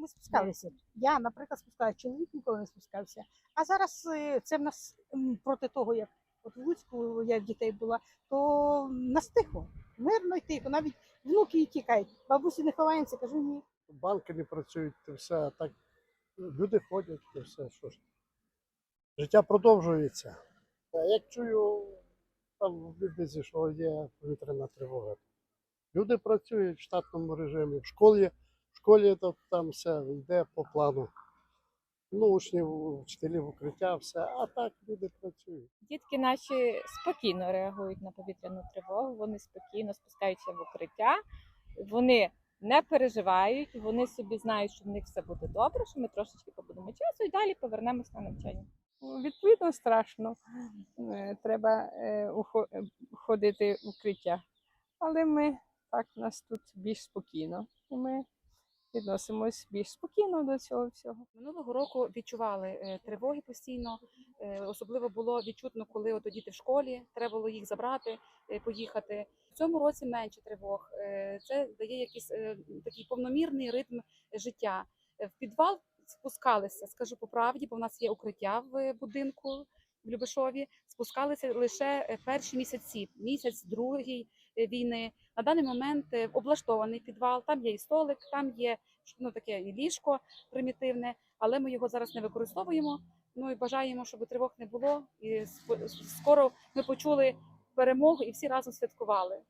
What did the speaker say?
ми спускалися. Я, наприклад, спускалася, чоловік ніколи не спускався. А зараз е, це в нас проти того, як от в Луцьку я в дітей була, то нас тихо, мирно й тихо. Навіть внуки і тікають. Бабусі не ховаємося, кажу ні. банки не працюють, то все, а так люди ходять, то все, що ж. Життя продовжується. А як чую там в Бібізі, що є повітряна тривога. Люди працюють в штатному режимі. В школі, школі то там все йде по плану. Ну, учнів, вчителів укриття, все, а так люди працюють. Дітки наші спокійно реагують на повітряну тривогу, вони спокійно спускаються в укриття, вони не переживають, вони собі знають, що в них все буде добре, що ми трошечки побудемо часу і далі повернемось на навчання. Відповідно, страшно. Е, Треба е, е, ходити в укриття. Але ми так у нас тут більш спокійно. Ми відносимось більш спокійно до цього всього. Минулого року відчували е, тривоги постійно. Е, Особливо було відчутно, коли от діти в школі, треба було їх забрати, е, поїхати. В цьому році менше тривог. Це дає якийсь такий повномірний ритм життя. В підвал спускалися, скажу по правді, бо в нас є укриття в будинку в Любешові. Спускалися лише е, перші місяці, місяць, другий е, війни. На даний момент е, облаштований підвал. Там є і столик, там є ну, таке і ліжко примітивне, але ми його зараз не використовуємо. Ну і бажаємо, щоб тривог не було. І скоро ми почули перемогу і всі разом святкували.